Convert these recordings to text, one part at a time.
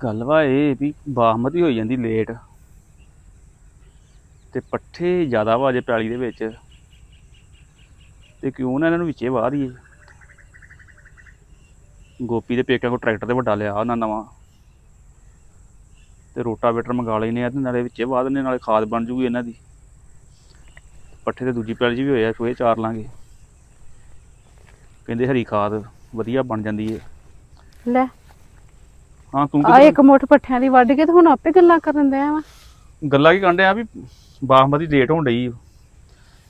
ਗੱਲ ਵਾ ਇਹ ਵੀ ਬਾਸਮਤੀ ਹੋਈ ਜਾਂਦੀ ਲੇਟ ਤੇ ਪੱਠੇ ਜ਼ਿਆਦਾ ਵਾ ਜੇ ਪੈਲੀ ਦੇ ਵਿੱਚ। ਤੇ ਕਿਉਂ ਨਾ ਇਹਨਾਂ ਨੂੰ ਵਿੱਚੇ ਵਾਹ ਦਈਏ। ਗੋਪੀ ਦੇ ਪੇਕਿਆਂ ਕੋਲ ਟਰੈਕਟਰ ਤੇ ਵੱਡਾ ਲਿਆ ਉਹਨਾਂ ਨਵਾਂ। ਤੇ ਰੋਟਾਵੇਟਰ ਮੰਗਾ ਲੈਨੇ ਆ ਤੇ ਨਾਲੇ ਵਿੱਚੇ ਵਾਹ ਦਿੰਦੇ ਨਾਲੇ ਖਾਦ ਬਣ ਜੂਗੀ ਇਹਨਾਂ ਦੀ। ਪੱਠੇ ਤੇ ਦੂਜੀ ਪੈਲੀ 'ਚ ਵੀ ਹੋਇਆ ਚੋਏ ਚਾਰ ਲਾਂਗੇ। ਕਹਿੰਦੇ ਹਰੀ ਖਾਦ ਵਧੀਆ ਬਣ ਜਾਂਦੀ ਹੈ ਲੈ ਹਾਂ ਤੂੰ ਆ ਇੱਕ ਮੁੱਠ ਪੱਠਿਆਂ ਦੀ ਵੱਢ ਕੇ ਤੇ ਹੁਣ ਆਪੇ ਗੱਲਾਂ ਕਰਨ ਦਿਆ ਵਾ। ਗੱਲਾਂ ਕੀ ਕਾਂਡੇ ਆ ਵੀ ਬਾਸਮਤੀ ਲੇਟ ਹੋਣ ਡਈ।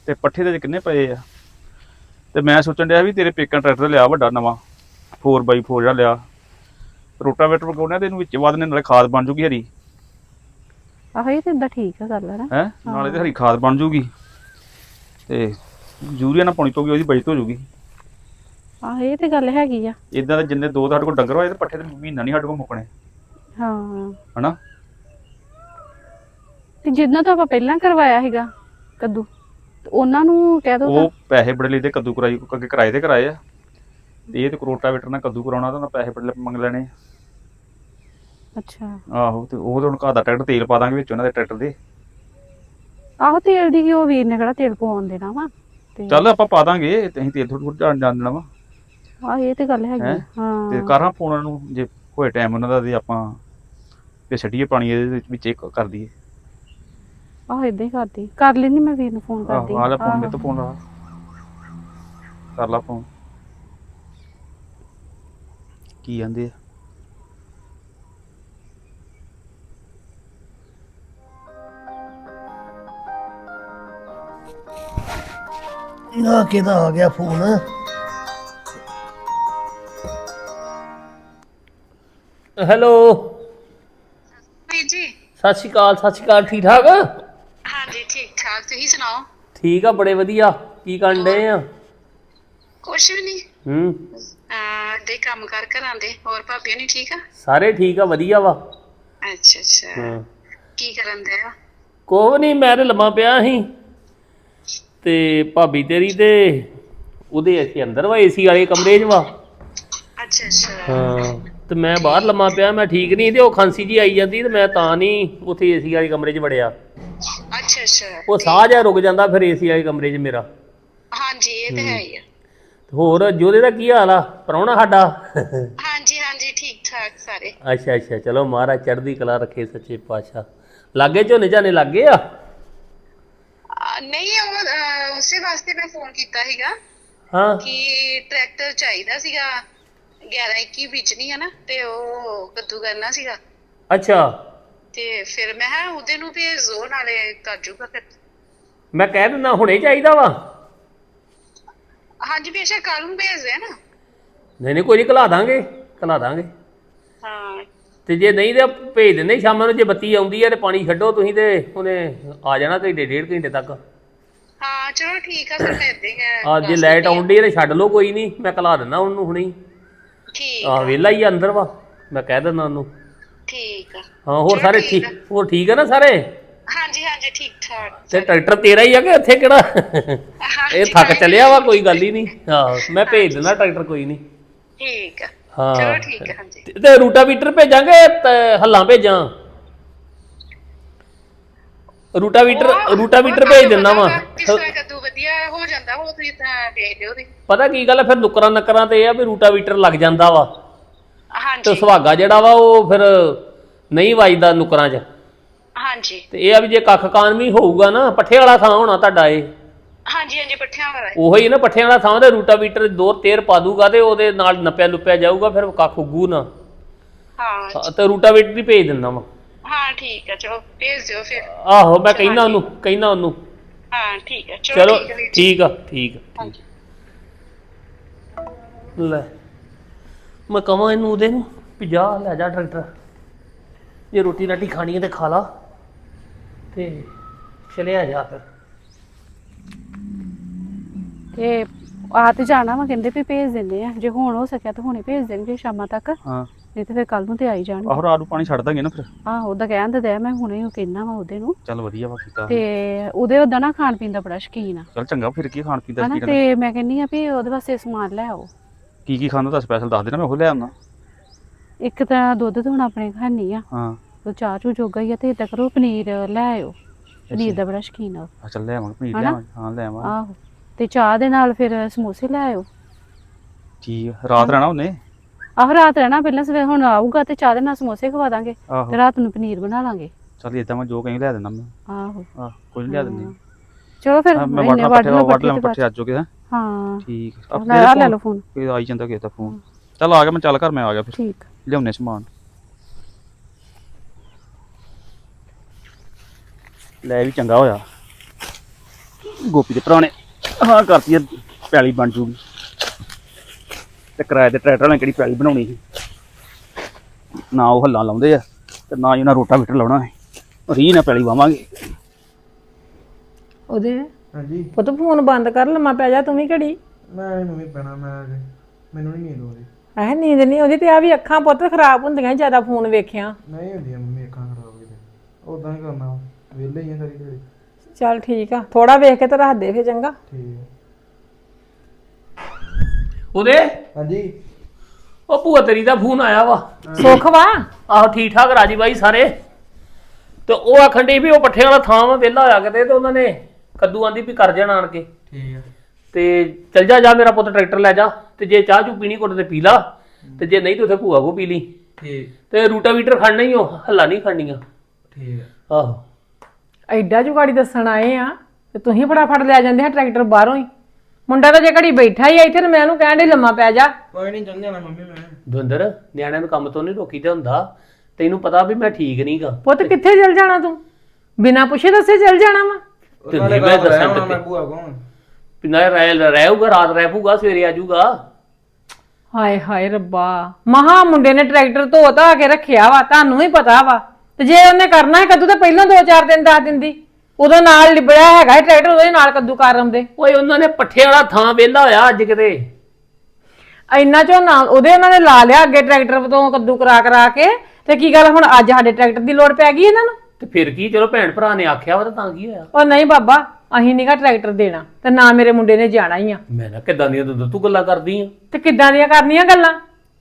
ਤੇ ਪੱਠੇ ਦੇ ਕਿੰਨੇ ਪਏ ਆ? ਤੇ ਮੈਂ ਸੋਚਣ ਡਿਆ ਵੀ ਤੇਰੇ ਪੇਕਾਂ ਟਰੈਕਟਰ ਲਿਆ ਵੱਡਾ ਨਵਾਂ 4x4 ਜਿਹੜਾ ਲਿਆ। ਰੋਟਾਵੇਟਰ ਪਕਾਉਣਾ ਤੇ ਇਹਨੂੰ ਵਿੱਚ ਬਾਅਦ ਨੇ ਨਾਲੇ ਖਾਦ ਬਣ ਜੂਗੀ ਹਰੀ। ਆਹੋ ਇਹ ਤੇ ਠੀਕ ਆ ਗੱਲ ਹੈ? ਨਾਲੇ ਤੇ ਹਰੀ ਖਾਦ ਬਣ ਜੂਗੀ। ਤੇ ਯੂਰੀਆ ਨਾ ਪਾਉਣੀ ਪਊਗੀ ਉਹਦੀ ਬਚਤ ਹੋ ਜੂਗੀ। ਆਹ ਇਹ ਤੇ ਗੱਲ ਹੈਗੀ ਆ। ਇਦਾਂ ਦੇ ਜਿੰਨੇ ਦੋ ਸਾਡੇ ਕੋਲ ਡੰਗਰ ਹੋਏ ਤੇ ਪੱਠੇ ਤੇ ਮਹੀਨਾ ਨਹੀਂ ਸਾਡੇ ਕੋਲ ਮੁੱਕਣੇ। ਹਾਂ। ਹਨਾ? ਤੇ ਜਿੰਨਾ ਤਾਂ ਆਪਾਂ ਪਹਿਲਾਂ ਕਰਵਾਇਆ ਸੀਗਾ ਕੱਦੂ ਤੇ ਉਹਨਾਂ ਨੂੰ ਕਹਿ ਦੋ ਉਹ ਪੈਸੇ ਬੜੇ ਲਈਦੇ ਕੱਦੂ ਕਰਾਈ ਅੱਗੇ ਕਿਰਾਏ ਤੇ ਕਰਾਏ ਆ। ਤੇ ਇਹ ਤੇ ਰੋਟਾਵੇਟਰ ਨਾਲ ਕੱਦੂ ਕਰਾਉਣਾ ਤਾਂ ਉਹਨਾਂ ਪੈਸੇ ਬੜੇ ਮੰਗ ਲੈਣੇ ਅੱਛਾ। ਆਹੋ ਤੇ ਉਹ ਤਾਂ ਹੁਣ ਘਰ ਦਾ ਟਰੈਕਟਰ ਤੇਲ ਪਾ ਦਾਂਗੇ ਵਿੱਚ ਉਹਨਾਂ ਦੇ ਟਰੈਕਟਰ ਦੇ। ਆਹੋ ਤੇਲ ਦੀ ਕੀ ਉਹ ਵੀਰ ਨੇ ਕਿਹੜਾ ਤੇਲ ਪਵਾਉਣ ਦੇਣਾ ਵਾ? ਤੇ ਚੱਲ ਆਪਾਂ ਪਾ ਦਾਂਗੇ ਤੇ ਅਸੀਂ ਤੇਲ ਥੋੜਾ ਜਾਣ ਦੇਣਾ ਵਾ। ਆਹ ਇਹ ਤੇ ਗੱਲ ਹੈਗੀ ਆ। ਹੈਂ? ਤੇ ਹਾਂ। ਕਰਾਂ ਪਾਉਣਾ ਨੂੰ ਜੇ ਹੋਏ ਟਾਈਮ ਉਹਨਾਂ ਦਾ ਤੇ ਆਪਾਂ ਤੇ ਛੱਡੀਏ ਪਾਣੀ ਇਹਦੇ ਵਿੱਚ- ਵਿੱਚ ਇੱਕ ਕਰ ਦਈਏ। ਆਹ ਇਦਾਂ ਹੀ ਕਰਦੀ ਕਰ ਲੈਣੀ ਮੈਂ ਵੀਰ ਨੂੰ ਫੋਨ ਕਰਦੀ ਆਹੋ ਆ ਲੈ ਫੋਨ ਆਹੋ। ਮੇਰੇ ਤੋਂ ਫੋਨ ਲਾ। ਕਰ ਲਾ ਫੋਨ ਕੀ ਕਹਿੰਦੇ ਆ? ਆ ਕਿਹਦਾ ਆ ਗਿਆ ਫੋਨ ਹੈਲੋ। ਵੀਰ ਜੀ। ਸਤਿ ਸ਼੍ਰੀ ਅਕਾਲ ਸਤਿ ਸ਼੍ਰੀ ਅਕਾਲ ਠੀਕ ਠਾਕ? ਹਾਂਜੀ ਠੀਕ ਠਾਕ। ਤੁਸੀਂ ਸੁਣਾਓ? ਠੀਕ ਆ ਬੜੇ ਵਧੀਆ। ਕੀ ਕਰਨ ਡਏ ਆ? ਕੁਛ ਵੀ ਨਹੀਂ। ਹੂੰ। ਆ ਦੇ ਕੰਮ ਕਰ ਘਰਾਂ ਦੇ ਹੋਰ ਭਾਬੀ ਨਹੀਂ ਠੀਕ ਆ? ਸਾਰੇ ਠੀਕ ਆ ਵਧੀਆ ਵਾ। ਅੱਛਾ ਅੱਛਾ। ਹਾਂ। ਕੀ ਕਰਨ ਦੇ ਆ? ਕੋਹ ਨਹੀਂ ਮੈਂ ਤੇ ਲੰਮਾ ਪਿਆ ਸੀ। ਤੇ ਭਾਬੀ ਤੇਰੀ ਤੇ ਉਹਦੇ ਅਸੀਂ ਅੰਦਰ ਵਾ ਏਸੀ ਵਾਲੇ ਕਮਰੇ 'ਚ ਵਾ। ਅੱਛਾ ਅੱਛਾ। ਹਾਂ। ਤੇ ਮੈਂ ਬਾਹਰ ਲੰਮਾ ਪਿਆ ਮੈਂ ਠੀਕ ਨਹੀਂ ਤੇ ਉਹ ਖਾਂਸੀ ਜੀ ਆਈ ਜਾਂਦੀ ਤੇ ਮੈਂ ਤਾਂ ਨਹੀਂ ਉੱਥੇ ਏਸੀ ਵਾਲੇ ਕਮਰੇ 'ਚ ਵੜਿਆ। ਅੱਛਾ ਅੱਛਾ। ਉਹ ਸਾਹ ਜਿਹਾ ਰੁਕ ਜਾਂਦਾ ਫਿਰ ਏਸੀ ਵਾਲੇ ਕਮਰੇ 'ਚ ਮੇਰਾ। ਹਾਂਜੀ ਇਹ ਤੇ ਹੈ ਹੀ ਆ। ਹੋਰ ਜੋਦੇ ਦਾ ਕੀ ਹਾਲ ਆ? ਪ੍ਰਾਹੁਣਾ ਸਾਡਾ? ਹਾਂਜੀ ਹਾਂਜੀ ਠੀਕ ਠਾਕ ਸਾਰੇ। ਅੱਛਾ ਅੱਛਾ ਚਲੋ ਮਹਾਰਾਜ ਚੜ੍ਹਦੀ ਕਲਾ ਰੱਖੇ ਸੱਚੇ ਪਾਤਸ਼ਾਹ। ਲਾਗੇ ਝੋਨੇ ਝਾਨੇ ਲੱਗੇ ਆ? ਨਹੀਂ ਉਹ ਉਸੇ ਵਾਸਤੇ ਮੈਂ ਫੋਨ ਕੀਤਾ ਸੀਗਾ ਹਾਂ। ਕਿ ਟਰੈਕਟਰ ਚਾਹੀਦਾ ਸੀਗਾ। 11 21 ਵਿੱਚ ਨਹੀਂ ਹੈ ਨਾ ਤੇ ਉਹ ਕੱਦੂ ਕਰਨਾ ਸੀਗਾ। ਅੱਛਾ। ਤੇ ਫਿਰ ਮੈਂ ਕਿਹਾ ਉਹਦੇ ਨੂੰ ਭੇਜ ਦੋ ਨਾਲੇ ਕਰ ਜੂਗਾ ਫਿਰ। ਮੈਂ ਕਹਿ ਦਿੰਦਾ ਹੁਣੇ ਚਾਹੀਦਾ ਵਾ? ਹਾਂਜੀ ਬੇਸ਼ੱਕ ਕੱਲ ਨੂੰ ਭੇਜ ਦੇ ਨਾ। ਨਹੀਂ ਨਹੀਂ ਕੋਈ ਨਹੀਂ ਘਲਾ ਦਾਂਗੇ ਘਲਾ ਦਾਂਗੇ। ਹਾਂ। ਤੇ ਜੇ ਨਹੀਂ ਤੇ ਭੇਜ ਦਿੰਦੇ ਸ਼ਾਮਾਂ ਨੂੰ ਜੇ ਬੱਤੀ ਆਉਂਦੀ ਹੈ ਤੇ ਪਾਣੀ ਛੱਡੋ ਤੁਸੀਂ ਤੇ ਉਹਨੇ ਆ ਜਾਣਾ ਘੰਟੇ ਡੇਢ ਘੰਟੇ ਤੱਕ। ਹਾਂ ਚਲੋ ਠੀਕ ਆ ਫਿਰ ਏਦਾਂ ਹੀ ਆ ਜੇ ਲਾਈਟ ਆਉਂਦੀ ਹੈ ਤੇ ਛੱਡ ਲਓ ਕੋਈ ਨਹੀਂ ਮੈਂ ਘਲਾ ਦਿੰਦਾ ਉਹਨੂੰ ਹੁਣੇ ਹੀ। ਠੀਕ ਆ। ਵਿਹਲਾ ਹੀ ਆ ਅੰਦਰ ਵਾ ਮੈਂ ਕਹਿ ਦਿੰਦਾ ਉਹਨੂੰ। ਠੀਕ ਆ। ਹਾਂ ਹੋਰ ਚਲੋ ਸਾਰੇ ਠੀਕ ਠੀਕ ਹੋਰ ਠੀਕ ਹੈ ਨਾ ਸਾਰੇ? ਹਾਂਜੀ ਹਾਂਜੀ ਠੀਕ ਠਾਕ। ਤੇ ਟਰੈਕਟਰ ਤੇਰਾ ਹੀ ਆ ਕਿ ਇੱਥੇ ਕਿਹੜਾ? ਹਾਂਜੀ, ਇਹ ਥੱਕ ਚੱਲਿਆ ਵਾ ਕੋਈ ਗੱਲ ਹੀ ਨਹੀਂ। ਹਾਂ ਮੈਂ ਭੇਜ ਦਿੰਦਾ ਟਰੈਕਟਰ ਕੋਈ ਨਹੀਂ। ਠੀਕ ਆ। ਹਾਂ। ਚਲੋ ਠੀਕ ਆ ਹਾਂਜੀ। ਤੇ- ਤੇ ਰੂਟਾਵੀਟਰ ਭੇਜਾਂਗੇ ਤੇ ਹੱਲਾਂ ਭੇਜਾਂ? ਰੂਟਾਵੀਟਰ ਰੂਟਾਵੀਟਰ ਭੇਜ ਦਿੰਦਾ ਵਾ। ਕਿਸ ਤਰ੍ਹਾਂ ਕੱਦੂ ਵਧੀਆ ਹੋ ਜਾਂਦਾ ਉਹ ਤੁਸੀਂ ਤਾਂ ਦੇਖ ਲਿਓ ਦੀ ਪਤਾ ਕੀ ਗੱਲ ਹੈ ਫਿਰ ਨੁਕਰਾਂ ਨਕਰਾਂ ਤੇ ਇਹ ਆ ਵੀ ਰੂਟਾਵੀਟਰ ਲੱਗ ਜਾਂਦਾ ਵਾ। ਤੇ ਹਾਂਜੀ। ਸੁਹਾਗਾ ਜਿਹੜਾ ਵਾ ਉਹ ਫਿਰ ਨਹੀਂ ਵੱਜਦਾ ਨੁਕਰਾਂ 'ਚ। ਹਾਂਜੀ। ਤੇ ਇਹ ਆ ਵੀ ਜੇ ਕੱਖ ਕਾਨ ਵੀ ਹੋਊਗਾ ਨਾ ਪੱਠੇ ਵਾਲਾ ਥਾਂ ਹੋਣਾ ਤੁਹਾਡਾ ਇਹ। ਹਾਂਜੀ ਹਾਂਜੀ ਪੱਠਿਆਂ ਵਾਲਾ ਹੈ। ਉਹੀ ਨਾ ਪੱਠਿਆਂ ਵਾਲਾ ਥਾਂ ਤੇ ਰੂਟਾਵੀਟਰ ਦੋ ਤੇਰ ਪਾ ਦੂਗਾ ਤੇ ਉਹਦੇ ਨਾਲ ਨੱਪਿਆ ਨੁੱਪਿਆ ਜਾਊਗਾ ਫਿਰ ਕੱਖ ਉੱਗੂ ਨਾ। ਹਾਂ। ਹਾਂ, ਤੇ ਰੂਟਾਵੀਟਰ ਹੀ ਭੇਜ ਦਿੰਦਾ ਵਾ। ਹਾਂ ਠੀਕ ਆ ਚਲੋ ਭੇਜ ਦਿਓ ਫਿਰ। ਆਹੋ ਮੈਂ ਕਹਿਣਾ ਉਹਨੂੰ ਕਹਿਣਾ ਉਹਨੂੰ। ਹਾਂ ਠੀਕ ਆ ਚਲੋ ਚਲੋ ਠੀਕ ਵੀਰ ਜੀ। ਠੀਕ ਆ ਠੀਕ ਆ ਹਾਂਜੀ। ਲੈ ਮੈਂ ਕਹਾਂ ਇਹਨੂੰ ਉਹਦੇ ਨੂੰ ਵੀ ਜਾ ਲੈ ਜਾ ਟਰੈਕਟਰ। ਜੇ ਰੋਟੀ ਰਾਟੀ ਖਾਣੀ ਹੈ ਤੇ ਖਾ ਲਾ ਤੇ ਚਲਿਆ ਜਾ ਫਿਰ। ਤੇ ਆ ਤੇ ਜਾਣਾ ਵਾ ਕਹਿੰਦੇ ਵੀ ਭੇਜ ਦਿੰਦੇ ਆ। ਜੇ ਹੁਣ ਹੋ ਸਕਿਆ ਤਾਂ ਹੁਣੇ ਭੇਜ ਦੇਣਗੇ ਸ਼ਾਮਾਂ ਤੱਕ। ਹਾਂ। ਨਹੀਂ ਤੇ ਫਿਰ ਕੱਲ ਨੂੰ ਤੇ ਆਈ ਜਾਣ। ਆਹੋ ਰਾਤ ਨੂੰ ਪਾਣੀ ਛੱਡ ਦਾਂਗੇ ਨਾ ਫਿਰ। ਆਹੋ ਉਹਦਾ ਕਹਿਣ ਤੇ ਦਿਆ ਮੈਂ ਹੁਣੇ ਉਹ ਕਹਿਣਾ ਵਾ ਉਹਦੇ ਨੂੰ। ਚੱਲ ਵਧੀਆ ਵਾ ਕੀਤਾ। ਤੇ ਉਹਦੇ ਉਹਦਾ ਨਾ ਖਾਣ ਪੀਣ ਦਾ ਬੜਾ ਸ਼ੌਕੀਨ ਆ। ਚੱਲ ਚੰਗਾ ਫਿਰ ਕੀ ਖਾਣ ਪੀਣ ਦਾ ਹਨਾ ਤੇ ਮੈਂ ਕਹਿੰਨੀ ਆ ਵੀ ਉਹਦੇ ਵਾਸਤੇ ਸਮਾਨ ਲੈ ਆਓ। ਕੀ ਕੀ ਖਾਂਦਾ ਤਾਂ ਸਪੈਸ਼ਲ ਦੱਸ ਦੇਣਾ ਮੈਂ ਉਹ ਲੈ ਆਉਣਾ ਇੱਕ ਤਾਂ ਦੁੱਧ ਤਾਂ ਹੁਣ ਆਪਣੇ ਘਰ ਨਹੀਂ ਆ। ਹਾਂ। ਉਹ ਚਾਹ ਚੂ ਜੋਗਾ ਹੀ ਆ ਤੇ ਏਦਾਂ ਕਰੋ ਪਨੀਰ ਲੈ ਆਇਓ। ਪਨੀਰ ਦਾ ਬੜਾ ਸ਼ੌਕੀਨ ਆ। ਆ ਚੱਲ ਲੈ ਆਵਾਂਗੇ ਪਨੀਰ? ਲੈ ਆਵਾਂਗੇ ਹਾਂ ਲੈ ਆਵਾਂਗੇ। ਆਹੋ। ਤੇ ਚਾਹ ਦੇ ਨਾਲ ਫਿਰ ਸਮੋਸੇ ਲੈ ਆਇਓ। ਠੀਕ। ਰਾਤ ਰਹਿਣਾ ਉਹਨੇ? ਆਹ ਰਾਤ ਰਹਿਣਾ ਪਹਿਲਾਂ ਸਵੇਰ ਹੁਣ ਆਊਗਾ ਤੇ ਚਾਹ ਦੇ ਨਾਲ ਸਮੋਸੇ ਖਵਾ ਦਾਂਗੇ ਤੇ ਆਹੋ ਰਾਤ ਨੂੰ ਪਨੀਰ ਬਣਾ ਲਾਂਗੇ। ਚੱਲ ਇਦਾਂ ਮੈਂ ਜੋ ਕਹੀਂ ਲੈ ਦਿੰਦਾ ਮੈਂ। ਆਹੋ। ਆਹ ਕੋਈ ਨੀ ਲਿਆ ਦਿੰਦੇ। ਚਲੋ ਫਿਰ ਮੈਂ ਇੰਨੇ ਵੜਨਾ ਵੱਢ ਪੱਠੇ ਲਓ ਵੱਢ ਲਾਂ ਪੱਠੇ ਤੇ ਪੱਠੇ ਅੱਜ ਜੋਗੇ ਹਾਂ। ਠੀਕ। ਲੈ ਆ ਲੈ ਲਓ ਫੋਨ। ਕੋਈ ਆਈ ਜਾਂਦਾ ਕਿਸੇ ਦਾ ਫੋਨ। ਚੱਲ ਆ ਗਿਆ ਮੈਂ ਚੱਲ ਘਰ ਮੈਂ ਆ ਗਿਆ ਫਿਰ। ਠੀਕ। ਲਿਆਉਨੇ ਸਮਾਨ। ਲੈ ਵੀ ਚੰਗਾ ਹੋਇਆ। ਗੋਪੀ ਦੇ ਭਰਾ ਨੇ। ਹਾਂ ਕਰਤੀ ਆ ਪੈਲੀ ਬਣ ਜੂਗੀ। ਤੇ ਕਿਰਾਏ ਦੇ ਟਰੈਕਟਰ ਨਾਲ ਕਿਹੜੀ ਪੈਲੀ ਬਣਾਉਣੀ ਸੀ? ਨਾ ਉਹ ਹੱਲਾਂ ਲਾਉਂਦੇ ਆ ਤੇ ਨਾ ਹੀ ਉਹਨਾਂ ਰੋਟਾ ਵੀਟਰ ਲਾਉਣਾ ਹੈ ਰੀ ਨਾ ਪੈਲੀ ਵਾਵਾਂਗੇ। ਉਹਦੇ? ਹਾਂਜੀ। ਪੁੱਤ ਫੋਨ ਬੰਦ ਕਰ ਲੰਮਾ ਪੈ ਜਾ ਤੂੰ ਵੀ ਘੜੀ। ਮੈਂ ਨਹੀਂ ਮੰਮੀ ਪੈਣਾ ਮੈਂ ਅਜੇ। ਮੈਨੂੰ ਨਹੀਂ ਨੀਂਦ ਆਉਂਦੀ। ਐ ਨੀਂਦ ਨਹੀਂ ਉਹਦੀ ਤੇ ਆ ਵੀ ਅੱਖਾਂ ਪੁੱਤ ਖਰਾਬ ਹੁੰਦੀਆਂ ਜ਼ਿਆਦਾ ਫੋਨ ਵੇਖਿਆ। ਨਹੀਂ ਹੁੰਦੀਆਂ ਮੰਮੀ ਅੱਖਾਂ ਖਰਾਬ ਕਿਤੇ ਉਦਾਂ ਹੀ ਕਰਨਾ ਵਾ। ਵਿਹਲੇ ਹੀ ਆ ਸਾਰੀ ਦਿਹਾੜੀ ਚੱਲ ਠੀਕ ਆ ਥੋੜਾ ਵੇਖ ਕੇ ਤੇ ਰੱਖ ਦੇ ਫੇ ਚੰਗਾ। ਠੀਕ ਹੈ ਉਹਦੇ? ਹਾਂਜੀ। ਉਹ ਭੂਆ ਤੇਰੀ ਦਾ ਫੋਨ ਆਇਆ ਵਾ। ਸੁੱਖ ਵਾ? ਆਹੋ ਠੀਕ ਠਾਕ ਰਾਜੀ ਬਾਈ ਸਾਰੇ। ਤੇ ਉਹ ਆਖਣ ਡਈ ਵੀ ਉਹ ਪੱਠਿਆਂ ਵਾਲਾ ਥਾਂ ਵਾ ਵਿਹਲਾ ਹੋਇਆ ਕਿਤੇ ਤੇ ਉਹਨਾਂ ਨੇ ਕੱਦੂ ਆਂਦੀ ਵੀ ਕਰ ਜਾਣ ਆਣ ਕੇ। ਠੀਕ ਤੇ ਚੱਲ ਜਾ ਜਾ ਮੇਰਾ ਪੁੱਤ ਟਰੈਕਟਰ ਲੈ ਜਾ। ਤੇ ਜੇ ਚਾਹ ਚੂ ਪੀਣੀ ਘੁੱਟ ਤੇ ਪੀ ਲਾ। ਤੇ ਜੇ ਨਹੀਂ ਤੇ ਉੱਥੇ ਭੂਆ ਕੋ ਪੀ ਲਈ। ਠੀਕ। ਤੇ ਰੂਟਾਵੀਟਰ ਖੜਨਾ ਹੀ ਉਹ ਹੱਲਾ ਨਹੀਂ ਖੜਨੀਆਂ। ਠੀਕ ਆਹੋ। ਐਡਾ ਜੁਗਾੜੀ ਦੱਸਣ ਆਏ ਆ ਤੇ ਤੁਸੀਂ ਫਟਾਫਟ ਲੈ ਜਾਂਦੇ ਆ ਟਰੈਕਟਰ ਬਾਹਰੋਂ ਹੀ। ਮੁੰਡਾ ਤਾਂ ਜੇ ਘੜੀ ਬੈਠਾ ਹੀ ਆ ਇੱਥੇ ਤੇ ਮੈਂ ਉਹਨੂੰ ਕਹਿਣ ਡਈ ਲੰਮਾ ਪੈ ਜਾ। ਕੋਈ ਨਹੀਂ ਚੱਲ ਜਾਣਾ ਮੰਮੀ ਮੈਂ। ਦਵਿੰਦਰ ਨਿਆਣਿਆਂ ਨੂੰ ਕੰਮ ਤੋਂ ਨਹੀਂ ਰੋਕੀ ਤੇ ਹੁੰਦਾ। ਤੈਨੂੰ ਪਤਾ ਵੀ ਮੈਂ ਠੀਕ ਨਹੀਂਗਾ ਪੁੱਤ ਕਿੱਥੇ ਚਲ ਜਾਣਾ ਤੂੰ? ਬਿਨਾਂ ਪੁੱਛੇ ਦੱਸੇ ਚਲ ਜਾਣਾ ਵਾ। ਤੇ ਨਹੀਂ ਮੈਂ ਦਿੱਤੇ। ਮੈਂ ਭੂਆ ਕੋਲ ਪਿੰਨਾ ਰਹਿ ਰਹੂਗਾ ਰਾਤ ਰਹਿ ਪੂਗਾ ਸਵੇਰੇ ਆ ਜਾਊਗਾ ਹਾਏ ਹਾਏ ਰੱਬਾ। ਮਹਾ ਮੁੰਡੇ ਨੇ ਟਰੈਕਟਰ ਧੋ ਧਾ ਕੇ ਰੱਖਿਆ ਵਾ ਤੁਹਾਨੂੰ ਵੀ ਪਤਾ ਵਾ। ਤੇ ਜੇ ਉਹਨੇ ਕਰਨਾ ਹੈ ਕੱਦੂ ਤਾਂ ਪਹਿਲਾਂ 2-4 ਦਿਨ ਦੱਸ ਦਿੰਦੀ ਉਦੋਂ ਨਾਲ ਲਿਬੜਿਆ ਹੈਗਾ ਇਹ ਟਰੈਕਟਰ ਉਹਦੇ ਨਾਲ ਕੱਦੂ ਕਰ ਆਉਂਦੇ ਓਏ ਉਹਨਾਂ ਨੇ ਪੱਠਿਆਂ ਵਾਲਾ ਥਾਂ ਵਿਹਲਾ ਹੋਇਆ ਅੱਜ ਕਿਤੇ। ਇੰਨਾ ਝੋਨਾ ਉਹਦੇ ਉਹਨਾਂ ਨੇ ਲਾ ਲਿਆ ਅੱਗੇ ਟਰੈਕਟਰ ਤੋਂ ਕੱਦੂ ਕਰਾ ਕਰਾ ਕੇ ਤੇ ਕੀ ਗੱਲ ਹੁਣ ਅੱਜ ਸਾਡੇ ਟਰੈਕਟਰ ਦੀ ਲੋੜ ਪੈ ਗਈ ਇਹਨਾਂ ਨੂੰ? ਤੇ ਫਿਰ ਕੀ ਚਲੋ ਭੈਣ ਭਰਾ ਨੇ ਆਖਿਆ ਵਾ ਤਾਂ ਤਾਂ ਕੀ ਹੋਇਆ? ਉਹ ਨਹੀਂ ਬਾਬਾ ਅਸੀਂ ਨੀਗਾ ਟਰੈਕਟਰ ਦੇਣਾ ਤੇ ਨਾ ਮੇਰੇ ਮੁੰਡੇ ਨੇ ਜਾਣਾ ਹੀ ਆ। ਮੈਂ ਨਾ ਕਿਦਾਂ ਦੀਆਂ ਤੂੰ ਤੂੰ ਗੱਲਾਂ ਕਰਦੀ ਆ? ਤੇ ਕਿੱਦਾਂ ਦੀਆਂ ਕਰਨੀਆਂ ਗੱਲਾਂ?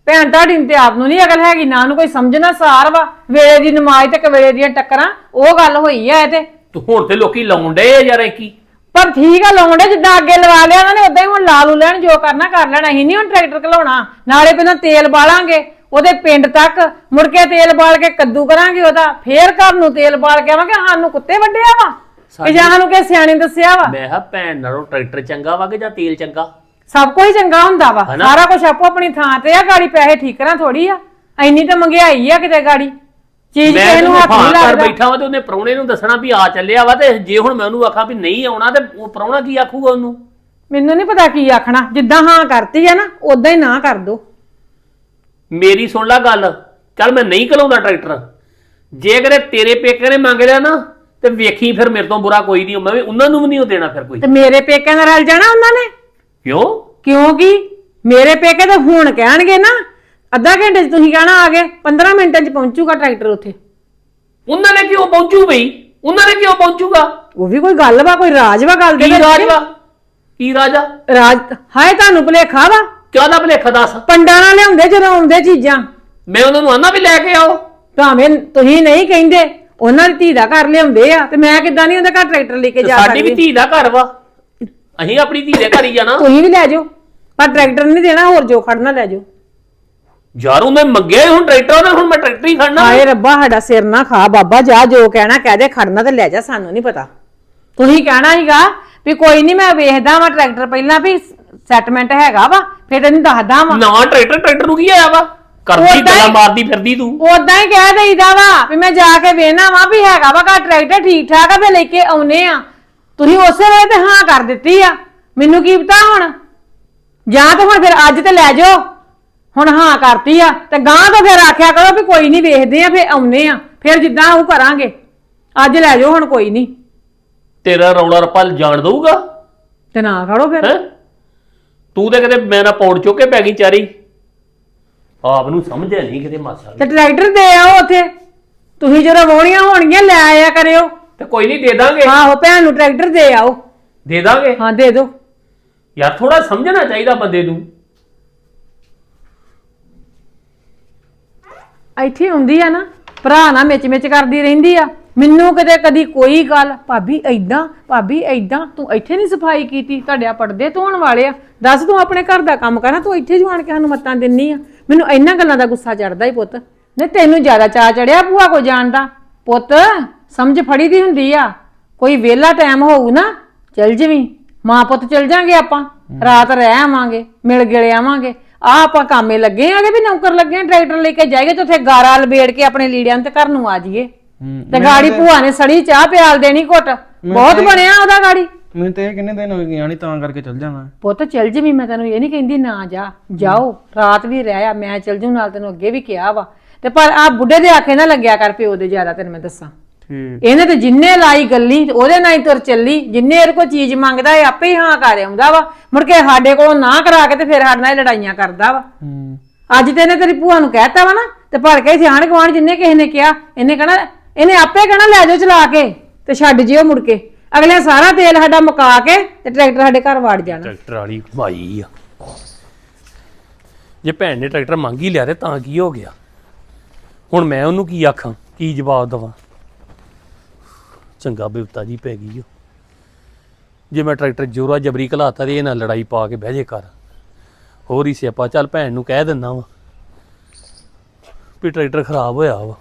ਭੈਣ ਤੁਹਾਡੀ ਨੂੰ ਤੇ ਆਪ ਨੂੰ ਨਹੀਂ ਅਕਲ ਹੈਗੀ ਨਾ ਨੂੰ ਕੋਈ ਸਮਝਣਾ ਸਾਰ ਵਾ। ਵੇਲੇ ਦੀ ਨਮਾਜ਼ ਤੇ ਕਵੇਲੇ ਦੀਆਂ ਟੱਕਰਾਂ ਉਹ ਗੱਲ ਹੋਈ ਆ ਇਹ ਤੇ। ਤੂੰ ਹੁਣ ਤੇ ਲੋਕੀ ਲਾਉਣ ਡੇ ਯਾਰ ਇਹ ਕੀ? ਪਰ ਠੀਕ ਆ ਲਾਉਂਦੇ ਜਿੱਦਾਂ ਅੱਗੇ ਲਵਾ ਲਿਆ ਉਹਨਾਂ ਨੇ ਉਦਾਂ ਹੀ ਹੁਣ ਲਾ ਲੂ ਲੈਣ ਜੋ ਕਰਨਾ ਕਰ ਲੈਣਾ। ਅਸੀਂ ਨਹੀਂ ਹੁਣ ਟਰੈਕਟਰ ਘਲਾਉਣਾ। ਨਾਲੇ ਪਹਿਲਾਂ ਤੇਲ ਬਾਲਾਂਗੇ ਉਹਦੇ ਪਿੰਡ ਤੱਕ। ਮੁੜ ਕੇ ਤੇਲ ਬਾਲ ਕੇ ਕੱਦੂ ਕਰਾਂਗੇ ਉਹਦਾ। ਫੇਰ ਘਰ ਨੂੰ ਤੇਲ ਬਾਲ ਕੇ ਆਵਾਂਗੇ ਸਾਨੂੰ ਕੁੱਤੇ ਵੱਡਿਆ ਵਾ। ਕਿ ਜਾਂ ਸਾਨੂੰ ਕਿਸੇ ਸਿਆਣੇ ਦੱਸਿਆ ਵਾ। ਮੈਂ ਕਿਹਾ ਭੈਣ ਨਾਲੋਂ ਟਰੈਕਟਰ ਚੰਗਾ ਵਾ ਕਿ ਜਾਂ ਤੇਲ ਚੰਗਾ? ਸਭ ਕੁਝ ਚੰਗਾ ਹੁੰਦਾ ਵਾ। ਹਨਾ? ਸਾਰਾ ਕੁਝ ਆਪੋ ਆਪਣੀ ਥਾਂ ਤੇ ਆ ਗਾੜੀ ਪੈਸੇ ਠੀਕਰਾਂ ਥੋੜੀ ਆ। ਐਨੀ ਤਾਂ ਮੰਗਿਆਈ ਆ ਕਿਤੇ ਗਾੜੀ। ਚੀਜ਼ ਮੈਂ ਕਿਸੇ ਨੂੰ ਹੱਥ ਹਾਂ ਨਹੀਂ ਕਰ ਲੱਗਦਾ। ਬੈਠਾ ਵਾ ਤੇ ਉਹਨੇ ਪ੍ਰਾਹੁਣੇ ਨੂੰ ਦੱਸਣਾ ਵੀ ਆ ਚੱਲਿਆ ਵਾ ਤੇ ਜੇ ਹੁਣ ਮੈਂ ਉਹਨੂੰ ਆਖਾਂ ਵੀ ਨਹੀਂ ਆਉਣਾ ਤੇ ਉਹ ਪ੍ਰਾਹੁਣਾ ਕੀ ਆਖੂਗਾ ਉਹਨੂੰ? ਮੈਨੂੰ ਨਹੀਂ ਪਤਾ ਕੀ ਆਖਣਾ। ਜਿੱਦਾਂ ਹਾਂ ਕਰਤੀ ਆ ਨਾ ਉਦਾਂ ਹੀ ਨਾ ਕਰ ਦੋ। ਮੇਰੀ ਸੁਣ ਲੈ ਗੱਲ। ਚੱਲ ਮੈਂ ਨਹੀਂ ਘਲਾਉਂਦਾ ਟਰੈਕਟਰ। ਜੇ ਕਰੇ ਤੇਰੇ ਪੇਕੇ ਨੇ ਮੰਗ ਲਿਆ ਨਾ ਤੇ ਵੇਖੀ ਫਿਰ ਮੇਰੇ ਤੋਂ ਬੁਰਾ ਕੋਈ ਨਹੀਂ। ਮੈਂ ਵੀ ਉਹਨਾਂ ਨੂੰ ਵੀ ਨਹੀਂ ਉਹ ਦੇਣਾ ਫਿਰ ਕੋਈ। ਤੇ ਮੇਰੇ ਪੇਕਿਆਂ ਨਾਲ ਰਲ ਜਾਣਾ ਉਹਨਾਂ ਨੇ? ਕਿਉਂ? ਕਿਉਂਕਿ ਮੇਰੇ ਪੇਕੇ ਤਾਂ ਹੁਣ ਕਹਿਣਗੇ ਨਾ ਅੱਧਾ ਘੰਟੇ 'ਚ ਤੁਸੀਂ ਕਹਿਣਾ ਆ ਗਏ 15 ਮਿੰਟਾਂ 'ਚ ਪਹੁੰਚੂਗਾ ਟਰੈਕਟਰ ਉੱਥੇ। ਉਹਨਾਂ ਨੇ ਕਿਉਂ ਪਹੁੰਚੂ ਬਈ? ਉਹਨਾਂ ਨੇ ਕਿਉਂ ਪਹੁੰਚੂਗਾ? ਉਹ ਵੀ ਕੋਈ ਗੱਲ ਵਾ ਕੋਈ ਰਾਜ ਵਾ ਗੱਲ ਦੇ ਕੀ ਵਿੱਚ? ਰਾਜ ਵਾ? ਕੀ ਰਾਜਾ ਰਾਜ ਹਾਏ ਤੁਹਾਨੂੰ ਭੁਲੇਖਾ ਵਾ? ਕਿਉਂ ਭਲੇਖਾ ਦੱਸ? ਪੰਡਾਂ ਨਾਲ ਲਿਆਉਂਦੇ ਜਦੋਂ ਆਉਂਦੇ ਚੀਜ਼ਾਂ। ਮੈਂ ਉਹਨਾਂ ਨੂੰ ਆਨਾ ਵੀ ਲੈ ਕੇ ਆਓ। ਭਾਵੇਂ ਤੁਸੀਂ ਨਹੀਂ ਕਹਿੰਦੇ ਉਹਨਾਂ ਦੀ ਧੀ ਦਾ ਘਰ ਲਿਆਉਂਦੇ ਆ ਤੇ ਮੈਂ ਕਿੱਦਾਂ ਨਹੀਂ ਉਹਦੇ ਘਰ ਟਰੈਕਟਰ ਲੈ ਕੇ ਤੇ ਜਾ ਸਾਡੀ ਵੀ ਸਕਦੀ? ਧੀ ਦਾ ਘਰ ਵਾ। ਅਸੀਂ ਆਪਣੀ ਧੀ ਦੇ ਘਰ ਹੀ ਜਾਣਾ ਤੁਸੀਂ ਵੀ ਲੈ ਜਾਓ ਪਰ ਟਰੈਕਟਰ ਨਹੀਂ ਦੇਣਾ ਹੋਰ ਜੋ ਖੜਨਾ ਲੈ ਜਾਓ। ਯਾਰ ਉਹਨੇ ਮੰਗਿਆ ਹੀ ਹੁਣ ਟਰੈਕਟਰ ਉਹਨੇ ਹੁਣ ਮੈਂ ਟਰੈਕਟਰ ਹੀ ਖੜਨਾ ਹਾਏ ਰੱਬਾ ਸਾਡਾ ਸਿਰ ਨਾ ਖਾ। ਬਾਬਾ ਜਾ ਜੋ ਕਹਿਣਾ ਕਹਿ ਦੇ ਖੜਨਾ ਤੇ ਲੈ ਜਾ ਸਾਨੂੰ ਨਹੀਂ ਪਤਾ। ਤੁਸੀਂ ਕਹਿਣਾ ਸੀਗਾ ਵੀ ਕੋਈ ਨਹੀਂ ਮੈਂ ਵੇਖਦਾ ਵਾਂ ਟਰੈਕਟਰ ਪਹਿਲਾਂ ਵੀ ਸੈਟਲਮੈਂਟ ਹੈਗਾ ਵਾ ਫਿਰ ਤੈਨੂੰ ਦੱਸਦਾ ਵਾਂ। ਨਾ ਟਰੈਕਟਰ ਟਰੈਕਟਰ ਨੂੰ ਕੀ ਆਇਆ ਵਾ? ਕਰਦੀ ਗੱਲਾਂ ਹੀ- ਮਾਰਦੀ ਫਿਰਦੀ ਤੂੰ। ਉਦਾਂ ਹੀ ਕਹਿ ਦੇਈਦਾ ਵਾ ਵੀ ਮੈਂ ਜਾ ਕੇ ਵੇਖਣਾ ਵਾ ਵੀ ਹੈਗਾ ਵਾ ਘਰ ਟਰੈਕਟਰ ਠੀਕ ਠਾਕ ਆ ਫੇ ਲੈ ਕੇ ਆਉਨੇ ਆ। ਤੁਸੀਂ ਉਸੇ ਵੇਲੇ ਤੇ ਹਾਂ ਕਰ ਦਿੱਤੀ ਆ। ਮੈਨੂੰ ਕੀ ਪਤਾ ਹੁਣ? ਜਾਂ ਤਾਂ ਹੁਣ ਫਿਰ ਅੱਜ ਤੇ ਲੈ ਜਾਓ। ਹੁਣ ਹਾਂ ਕਰਤੀ ਆ ਤੇ ਗਾਂ ਤੋਂ ਫਿਰ ਆਖਿਆ ਕਰੋ ਵੀ ਕੋਈ ਨਹੀਂ ਵੇਖਦੇ ਆ ਫੇ ਆਉਨੇ ਆ ਫਿਰ ਜਿੱਦਾਂ ਉਹ ਕਰਾਂਗੇ। ਅੱਜ ਲੈ ਜਾਓ ਹੁਣ ਕੋਈ ਨਹੀਂ ਤੇਰਾ ਰੌਲਾ ਰੱਪਾ ਜਾਣ ਦਊਗਾ? ਤੇ ਨਾ ਖੜੋ ਫਿਰ। ਹੈ? ਤੂੰ ਤੇ ਕਿਤੇ ਮੇਰਾ ਪੌੜ ਚੁੱਕ ਕੇ ਪੈ ਗਈ ਚਾਰੀ। ਆਪ ਨੂੰ ਸਮਝਿਆ ਨਹੀਂ ਕਿਤੇ ਮਾਸਾ ਵੀ। ਤੇ ਟਰੈਕਟਰ ਦੇ ਆਓ ਉੱਥੇ। ਤੁਸੀਂ ਜਦੋਂ ਵਾਹੁਣੀਆਂ ਹੋਣਗੀਆਂ ਲੈ ਆਇਆ ਕਰਿਓ। ਤੇ ਕੋਈ ਨਹੀਂ ਦੇ ਦਾਂਗੇ। ਆਹੋ ਭੈਣ ਨੂੰ ਟਰੈਕਟਰ ਦੇ ਆਓ। ਦੇ ਦਾਂਗੇ। ਹਾਂ ਦੇ ਦਿਓ। ਯਾਰ ਥੋੜਾ ਸਮਝਣਾ ਚਾਹੀਦਾ ਬੰਦੇ ਨੂੰ। ਇੱਥੇ ਹੁੰਦੀ ਆ ਨਾ ਭਰਾ ਨਾਲ ਮਿਚ ਮਿਚ ਕਰਦੀ ਰਹਿੰਦੀ ਆ। ਮੈਨੂੰ ਕਦੇ ਕਦੀ ਕੋਈ ਗੱਲ ਭਾਬੀ ਐਦਾਂ ਭਾਬੀ ਐਦਾਂ ਤੂੰ ਇੱਥੇ ਨਹੀਂ ਸਫ਼ਾਈ ਕੀਤੀ ਤੁਹਾਡੇ ਆ ਪਰਦੇ ਧੋਣ ਵਾਲੇ ਆ। ਦੱਸ ਤੂੰ ਆਪਣੇ ਘਰ ਦਾ ਕੰਮ ਕਰਨਾ ਤੂੰ ਇੱਥੇ ਜਵਾਨ ਕੇ ਸਾਨੂੰ ਮੱਤਾਂ ਦਿੰਨੀ ਆ। ਮੈਨੂੰ ਇਹਨਾਂ ਗੱਲਾਂ ਦਾ ਗੁੱਸਾ ਚੜਦਾ ਹੀ ਪੁੱਤ। ਨਹੀਂ ਤੈਨੂੰ ਜ਼ਿਆਦਾ ਚਾਅ ਚੜਿਆ ਭੂਆ ਕੋ ਜਾਣ ਦਾ। ਪੁੱਤ ਸਮਝ ਫੜੀ ਦੀ ਹੁੰਦੀ ਆ। ਕੋਈ ਵਿਹਲਾ ਟਾਈਮ ਹੋਊ ਨਾ ਚਲ ਜਵੀਂ। ਮਾਂ ਪੁੱਤ ਚਲ ਜਾਾਂਗੇ ਆਪਾਂ। ਰਾਤ ਰਹਿ ਆਵਾਂਗੇ ਮਿਲ ਗਿਲੇ ਆਵਾਂਗੇ। ਆ ਆਪਾਂ ਕਾਮੇ ਲੱਗੇ ਆਗੇ ਵੀ ਨੌਕਰ ਲੱਗੇ ਆ ਟਰੈਕਟਰ ਲੈ ਕੇ ਜਾਈਏ ਤੇ ਉੱਥੇ ਗਾਰਾ ਲਬੇੜ ਕੇ ਆਪਣੇ ਲੀੜਿਆਂ ਤੇ ਘਰ ਨੂੰ ਆ ਜਾਈਏ। ਤੇ ਗਾੜੀ ਭੂਆ ਨੇ ਸੜੀ ਚਾਹ ਪਿਆਲ ਦੇਣੀ ਘੁੱਟ। ਬਹੁਤ ਬਣਿਆ ਉਹਦਾ ਗਾੜੀ। ਮੈਨੂੰ ਤੇ ਇਹ ਕਿੰਨੇ ਦਿਨ ਹੋ ਗਏ ਨਹੀਂ ਤਾਂ ਕਰਕੇ ਚੱਲ ਜਾਣਾ। ਪੁੱਤ ਚਲ ਜਵੀਂ ਮੈਂ ਤੈਨੂੰ ਇਹ ਨਹੀਂ ਕਹਿੰਦੀ ਨਾ ਜਾ ਜਾਓ ਰਾਤ ਵੀ ਰਹਿ ਆ ਮੈਂ ਚਲ ਜੂ ਨਾਲ ਤੈਨੂੰ ਅੱਗੇ ਵੀ ਕਿਹਾ ਵਾ। ਤੇ ਪਰ ਆ ਬੁੱਢੇ ਦੇ ਆਖੇ ਨਾ ਲੱਗਿਆ ਕਰ ਪਿਓ ਦੇ ਜ਼ਿਆਦਾ ਤੈਨੂੰ ਮੈਂ ਦੱਸਾਂ। ਇਹਨੇ ਤੇ ਜਿੰਨੇ ਲਾਈ ਗੱਲੀ ਉਹਦੇ ਨਾਲ ਹੀ ਤੁਰ ਚੱਲੀ। ਜਿੰਨੇ ਇਹਦੇ ਕੋਲ ਚੀਜ਼ ਮੰਗਦਾ ਇਹ ਆਪੇ ਹੀ ਹਾਂ ਕਰ ਆਉਂਦਾ ਵਾ। ਮੁੜ ਕੇ ਸਾਡੇ ਕੋਲ ਨਾ ਕਰਾ ਕੇ ਤੇ ਫਿਰ ਸਾਡੇ ਨਾਲ ਹੀ ਲੜਾਈਆਂ ਕਰਦਾ ਵਾ। ਅੱਜ ਤੇ ਇਹਨੇ ਤੇਰੀ ਭੂਆ ਨੂੰ ਕਹਿਤਾ ਵਾ ਨਾ ਤੇ ਭੜ ਕੇ ਸਿਆਣ ਗਵਾਣ ਜਿੰਨੇ ਕਿਸੇ ਨੇ ਕਿਹਾ ਇਹਨੇ ਕਹਣਾ ਇਹਨੇ ਆਪੇ ਕਹਣਾ ਲੈ ਜਾਓ ਚਲਾ ਕੇ ਤੇ ਛੱਡ ਜਿਓ ਮੁੜ ਕੇ। ਅਗਲੇ ਸਾਰਾ ਤੇਲ ਸਾਡਾ ਮੁਕਾ ਕੇ ਤੇ ਟਰੈਕਟਰ ਸਾਡੇ ਘਰ ਵੜ ਜਾਣਾ। ਟਰੈਕਟਰ ਵਾਲੀ ਮਾਈ ਆ। ਜੇ ਭੈਣ ਨੇ ਟਰੈਕਟਰ ਮੰਗ ਹੀ ਲਿਆ ਤੇ ਤਾਂ ਕੀ ਹੋ ਗਿਆ? ਹੁਣ ਮੈਂ ਉਹਨੂੰ ਕੀ ਆਖਾਂ? ਕੀ ਜਵਾਬ ਦਵਾਂ? ਚੰਗਾ ਬਿਪਤਾ ਜੀ ਪੈ ਗਈ ਓ ਜੇ ਮੈਂ ਟਰੈਕਟਰ ਜੋਰਾ ਜਬਰੀ ਘਲਾਤਾ ਤੇ ਇਹ ਨਾਲ ਲੜਾਈ ਪਾ ਕੇ ਬਹਿ ਜੇ ਕਰ ਹੋਰ ਹੀ ਸਿਆਪਾ, ਚੱਲ ਭੈਣ ਨੂੰ ਕਹਿ ਦਿੰਦਾ ਵਾ ਵੀ ਟਰੈਕਟਰ ਖਰਾਬ ਹੋਇਆ ਵਾ।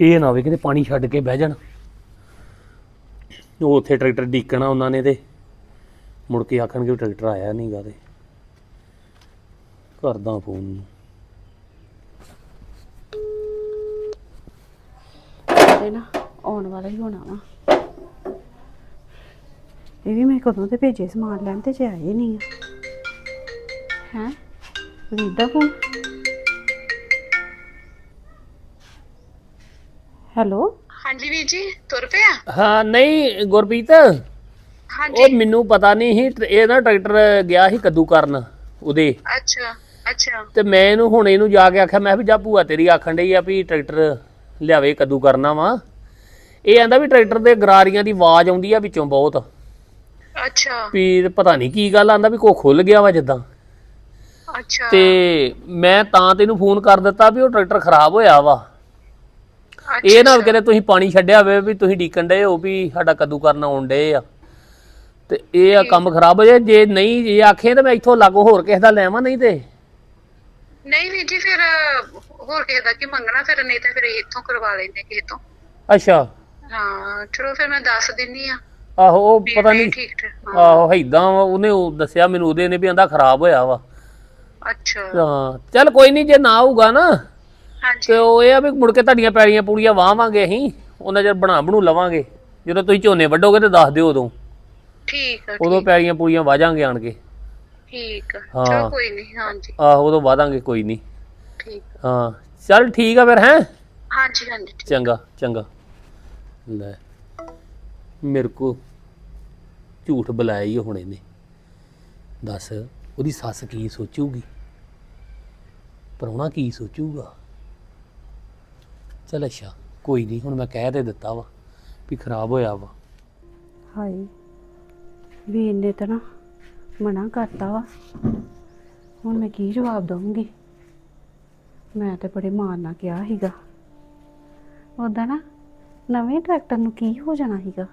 ਇਹ ਨਾ ਹੋਵੇ ਕਿਤੇ ਪਾਣੀ ਛੱਡ ਕੇ ਬਹਿ ਜਾਣ। ਉਹ ਉੱਥੇ ਟਰੈਕਟਰ ਡੀਕਣਾ ਉਹਨਾਂ ਨੇ ਤੇ ਮੁੜ ਕੇ ਆਖਣਗੇ ਵੀ ਟਰੈਕਟਰ ਆਇਆ ਨਹੀਂ ਗਾ ਤੇ। ਕਰਦਾ ਫੋਨ। ਨੂੰ ਤੇ ਨਾ ਆਉਣ ਵਾਲਾ ਹੀ ਹੋਣਾ ਵਾ। ਇਹ ਵੀ ਮੈਂ ਕਦੋਂ ਤੇ ਭੇਜੇ ਸਮਾਨ ਲੈਣ ਤੇ ਜੇ ਆਏ ਨਹੀਂ ਆ। ਹੈ? ਵੀਦਾ ਫੋਨ ਹੈਲੋ? ਹਾਂਜੀ ਵੀਰ ਜੀ ਤੁਰ ਪਿਆ? ਹਾਂ ਨਹੀਂ ਗੁਰਪ੍ਰੀਤ। ਹਾਂਜੀ। ਉਹ ਮੈਨੂੰ ਪਤਾ ਨਹੀਂ ਸੀ ਇਹ ਨਾ ਟਰੈਕਟਰ ਗਿਆ ਸੀ ਕੱਦੂ ਕਰਨ ਉਹਦੇ। ਅੱਛਾ ਅੱਛਾ। ਤੇ ਮੈਂ ਇਹਨੂੰ ਹੁਣ ਇਹਨੂੰ ਜਾ ਕੇ ਆਖਿਆ ਮੈਂ ਵੀ ਜਾ ਭੂਆ ਤੇਰੀ ਆਖਣ ਡਈ ਆ ਵੀ ਟਰੈਕਟਰ ਲਿਆਵੇ ਕੱਦੂ ਕਰਨਾ ਵਾ। ਇਹ ਆਂਦਾ ਵੀ ਟਰੈਕਟਰ ਦੇ ਗਰਾਰੀਆਂ ਦੀ ਆਵਾਜ਼ ਆਉਂਦੀ ਆ ਵਿੱਚੋਂ ਬਹੁਤ। ਅੱਛਾ। ਵੀ ਪਤਾ ਨਹੀਂ ਕੀ ਗੱਲ ਆਂਦਾ ਵੀ ਕੋ ਖੁੱਲ ਗਿਆ ਵਾ ਜਿੱਦਾਂ। ਅੱਛਾ। ਤੇ ਮੈਂ ਤਾਂ ਤੈਨੂੰ ਫੋਨ ਕਰ ਦਿੱਤਾ ਵੀ ਉਹ ਟਰੈਕਟਰ ਖਰਾਬ ਹੋਇਆ ਵਾ। ਇਹ ਨਾ ਕਿਤੇ ਤੁਸੀਂ ਪਾਣੀ ਛੱਡਿਆ ਹੋਵੇ ਵੀ ਤੁਸੀਂ ਡੀਕਣ ਡਏ ਹੋ ਵੀ ਸਾਡਾ ਕੱਦੂ ਕਰਨ ਆਉਣ ਡਏ ਆ। ਤੇ ਇਹ ਆ ਕੰਮ ਖਰਾਬ ਹੋ ਜਾਏ ਜੇ ਨਹੀਂ ਜੇ ਆਖੇ ਤਾਂ ਮੈਂ ਇੱਥੋਂ ਲਾਗੋ ਹੋਰ ਕਿਸੇ ਦਾ ਲੈਵਾਂ ਨਹੀਂ ਤੇ। ਨਹੀਂ ਵੀਰ ਜੀ ਫਿਰ ਹੋਰ ਕਿਸੇ ਦਾ ਕੀ ਮੰਗਣਾ ਫਿਰ ਨਹੀਂ ਤਾਂ ਫਿਰ ਇੱਥੋਂ ਕਰਵਾ ਲੈਂਦੇ ਕਿਸੇ ਤੋਂ। ਅੱਛਾ। ਹਾਂ ਚਲੋ ਫਿਰ ਮੈਂ ਦੱਸ ਦਿੰਨੀ ਆ। ਆਹੋ ਉਹ ਵੀ ਪਤਾ ਨਹੀਂ ਠੀਕ ਠਾਕ ਹਾਂ, ਆਹੋ ਵਾ, ਉਹਨੇ ਉਹ ਦੱਸਿਆ ਮੈਨੂੰ ਉਹਦੇ ਨੇ ਵੀ ਆਂਦਾ ਖਰਾਬ ਹੋਇਆ ਵਾ। ਅੱਛਾ। ਹਾਂ ਚੱਲ ਕੋਈ ਨਹੀਂ ਜੇ ਨਾ ਹੋਊਗਾ ਨਾ ਹਾਂਜੀ। ਤੇ ਉਹ ਇਹ ਆ ਵੀ ਮੁੜ ਕੇ ਤੁਹਾਡੀਆਂ ਪੈੜੀਆਂ ਪੂੜੀਆਂ ਵਾਵਾਂਗੇ ਅਸੀਂ ਉਹਨਾਂ ਚਿਰ ਬਣਾ ਬਣੂ ਲਵਾਂਗੇ। ਜਦੋਂ ਤੁਸੀਂ ਝੋਨੇ ਵੱਢੋਗੇ ਤੇ ਦੱਸ ਦਿਓ ਉਦੋਂ। ਠੀਕ ਆ ਉਦੋਂ ਪੈੜੀਆਂ ਪੂੜੀਆਂ ਵਾਜਾਂਗੇ ਆਣ ਕੇ। ਠੀਕ ਆ। ਹਾਂ। ਕੋਈ ਨਹੀਂ ਹਾਂਜੀ। ਆਹੋ ਉਦੋਂ ਵਾਦਾਂਗੇ ਕੋਈ ਨਹੀਂ ਠੀਕ ਹਾਂ ਚੱਲ ਠੀਕ ਆ ਫਿਰ ਹੈ? ਹਾਂਜੀ ਹਾਂਜੀ ਠੀਕ। ਚੰਗਾ ਚੰਗਾ। ਲੈ ਮੇਰੇ ਕੋ ਝੂਠ ਬੁਲਾਇਆ ਹੀ ਹੁਣ ਇਹਨੇ। ਦੱਸ, ਉਹਦੀ ਸੱਸ ਕੀ ਸੋਚੂਗੀ? ਪਰਉਣਾ ਕੀ ਸੋਚੂਗਾ? ਚਲ ਅੱਛਾ, ਕੋਈ ਨਹੀਂ, ਹੁਣ ਮੈਂ ਕਹਿ ਤੇ ਦਿੱਤਾ ਵਾ ਵੀ ਖਰਾਬ ਹੋਇਆ ਵਾ। ਹਾਏ ਵੀਰ ਨੇ ਤਾਂ ਨਾ ਮਨਾ ਕਰਤਾ ਵਾ। ਹੁਣ ਮੈਂ ਕੀ ਜਵਾਬ ਦਵਾਂਗੀ ਮੈਂ ਤੇ ਬੜੇ ਮਾਣ ਨਾਲ ਕਿਹਾ ਸੀਗਾ। ਉਹਦਾ ਨਾ ਨਵੇਂ ਟਰੈਕਟਰ ਨੂੰ ਕੀ ਹੋ ਜਾਣਾ ਸੀਗਾ?